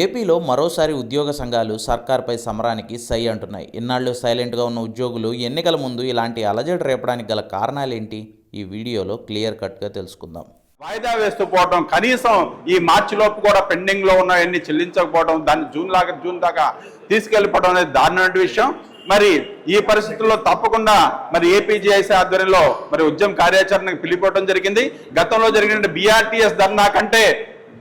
ఏపీలో మరోసారి ఉద్యోగ సంఘాలు సర్కార్పై సమరానికి సై అంటున్నాయి. ఇన్నాళ్ళు సైలెంట్గా ఉన్న ఉద్యోగులు ఎన్నికల ముందు ఇలాంటి అలజడి రేపడానికి గల కారణాలేంటి? ఈ వీడియోలో క్లియర్ కట్గా తెలుసుకుందాం. వాయిదా వేస్తూ పోవడం కనీసం ఈ మార్చి లోపు కూడా పెండింగ్లో ఉన్నవన్నీ చెల్లించకపోవడం దాన్ని జూన్ లాగా జూన్ దాకా తీసుకెళ్ళిపోవడం అనేది దారుణమైన విషయం. మరి ఈ పరిస్థితుల్లో తప్పకుండా మరి ఏపీజీఐసీ ఆధ్వర్యంలో మరి ఉద్యమ కార్యాచరణకు పిలిపోవడం జరిగింది. గతంలో జరిగిన బీఆర్టీఎస్ ధర్నా కంటే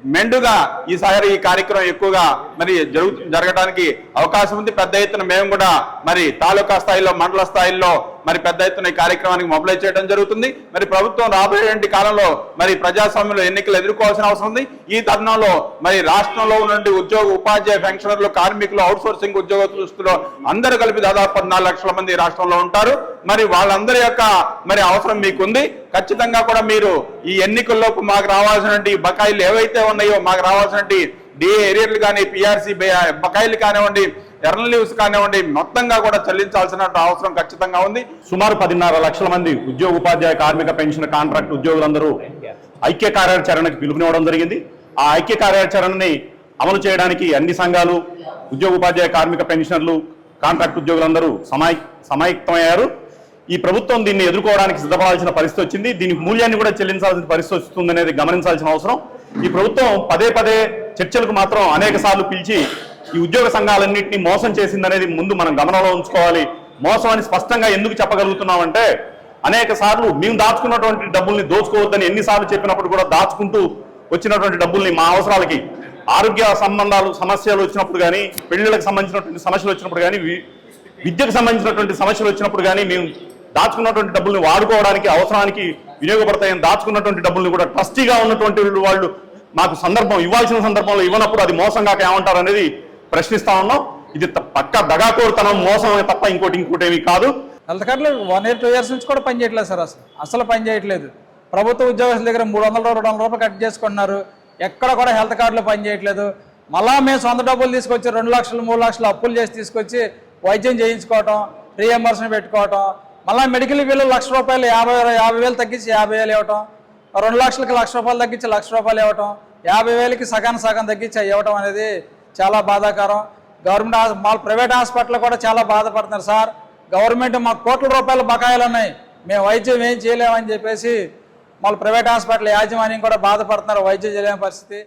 మెండుగా ఈసారి ఈ కార్యక్రమం ఎక్కువగా మరి జరుగు జరగడానికి అవకాశం ఉంది. పెద్ద ఎత్తున మేము కూడా మరి తాలూకా స్థాయిలో మండల స్థాయిలో మరి పెద్ద ఎత్తున ఈ కార్యక్రమానికి మొబిలైజ్ చేయడం జరుగుతుంది. మరి ప్రభుత్వం రాబోయే కాలంలో మరి ప్రజాస్వామ్యంలో ఎన్నికలు ఎదుర్కోవాల్సిన అవసరం ఉంది. ఈ తరుణంలో మరి రాష్ట్రంలో ఉన్నటువంటి ఉద్యోగ ఉపాధ్యాయ పెన్షనర్లు కార్మికులు అవుట్ సోర్సింగ్ ఉద్యోగస్తులు అందరూ కలిపి దాదాపు పద్నాలుగు లక్షల మంది రాష్ట్రంలో ఉంటారు. మరి వాళ్ళందరి యొక్క మరి అవసరం మీకుంది. ఖచ్చితంగా కూడా మీరు ఈ ఎన్నికల్లోపు మాకు రావాల్సినటువంటి బకాయిలు ఏవైతే ఉన్నాయో మాకు రావాల్సినటువంటి డిఏ ఏరియర్లు కానీ పిఆర్సీ బకాయిలు కానివ్వండి ఎర్న లీవ్స్ కానివ్వండి మొత్తంగా కూడా చెల్లించాల్సిన అవసరం ఖచ్చితంగా ఉంది. సుమారు పదిన్నర లక్షల మంది ఉద్యోగ ఉపాధ్యాయ కార్మిక పెన్షన్ కాంట్రాక్ట్ ఉద్యోగులందరూ ఐక్య కార్యాచరణకు పిలుపునివ్వడం జరిగింది. ఆ ఐక్య కార్యాచరణని అమలు చేయడానికి అన్ని సంఘాలు ఉద్యోగ ఉపాధ్యాయ కార్మిక పెన్షనర్లు కాంట్రాక్ట్ ఉద్యోగులందరూ సమాయ సమాయుక్తమయ్యారు ఈ ప్రభుత్వం దీన్ని ఎదుర్కోవడానికి సిద్ధపడాల్సిన పరిస్థితి వచ్చింది. దీనికి మూల్యాన్ని కూడా చెల్లించాల్సిన పరిస్థితి వస్తుందనేది గమనించాల్సిన అవసరం. ఈ ప్రభుత్వం పదే పదే చర్చలకు మాత్రం అనేక సార్లు పిలిచి ఈ ఉద్యోగ సంఘాలన్నింటినీ మోసం చేసిందనేది ముందు మనం గమనంలో ఉంచుకోవాలి. మోసం అని స్పష్టంగా ఎందుకు చెప్పగలుగుతున్నామంటే అనేక సార్లు మేము దాచుకున్నటువంటి డబ్బుల్ని దోచుకోవద్దని ఎన్నిసార్లు చెప్పినప్పుడు కూడా దాచుకుంటూ వచ్చినటువంటి డబ్బుల్ని మా అవసరాలకి ఆరోగ్య సంబంధాలు సమస్యలు వచ్చినప్పుడు కానీ పెళ్ళిళ్ళకి సంబంధించినటువంటి సమస్యలు వచ్చినప్పుడు కానీ విద్యకు సంబంధించినటువంటి సమస్యలు వచ్చినప్పుడు కానీ మేము దాచుకున్నటువంటి డబ్బుల్ని వాడుకోవడానికి అవసరానికి వినియోగపడతాయని దాచుకున్నటువంటి డబ్బుల్ని కూడా ట్రస్టీగా ఉన్నటువంటి వాళ్ళు మాకు సందర్భం ఇవ్వాల్సిన సందర్భంలో ఇవ్వనప్పుడు అది మోసం కాక ఏమంటారు అనేది ప్రశ్నిస్తా ఉన్నాం. ఇది పక్క దగాకోరుతనం మోసం తప్ప ఇంకోటి ఇంకోటి ఏమీ కాదు. Health one year two years నుంచి కూడా పని చేయట్లేదు సార్ అసలు. అసలు పనిచేయట్లేదు ప్రభుత్వ ఉద్యోగస్తుల దగ్గర మూడు వందల రెండు వందల రూపాయలు కట్ చేసుకుంటున్నారు. ఎక్కడ కూడా హెల్త్ కార్డులు పనిచేయట్లేదు మళ్ళా మేము సొంత డబ్బులు తీసుకొచ్చి రెండు లక్షలు మూడు లక్షలు అప్పులు చేసి తీసుకొచ్చి వైద్యం చేయించుకోవటం రీఎంబర్స్మెంట్ పెట్టుకోవటం మళ్ళీ మెడికల్ బిల్లు లక్ష రూపాయలు యాభై యాభై వేలు తగ్గించి యాభై వేలు ఇవ్వటం రెండు లక్షలకి లక్ష రూపాయలు తగ్గించి లక్ష రూపాయలు ఇవ్వటం యాభై వేలకి సగాన్ సగం తగ్గించి ఇవ్వటం అనేది చాలా బాధాకరం. గవర్నమెంట్ మా ప్రైవేట్ హాస్పిటల్ కూడా చాలా బాధపడుతున్నారు సార్. గవర్నమెంట్ మాకు కోట్ల రూపాయల బకాయిలు ఉన్నాయి. మేము వైద్యం ఏం చేయలేమని చెప్పేసి మళ్ళీ ప్రైవేట్ హాస్పిటల్ యాజమాన్యం కూడా బాధపడుతున్నారు వైద్యం చేయలేని పరిస్థితి.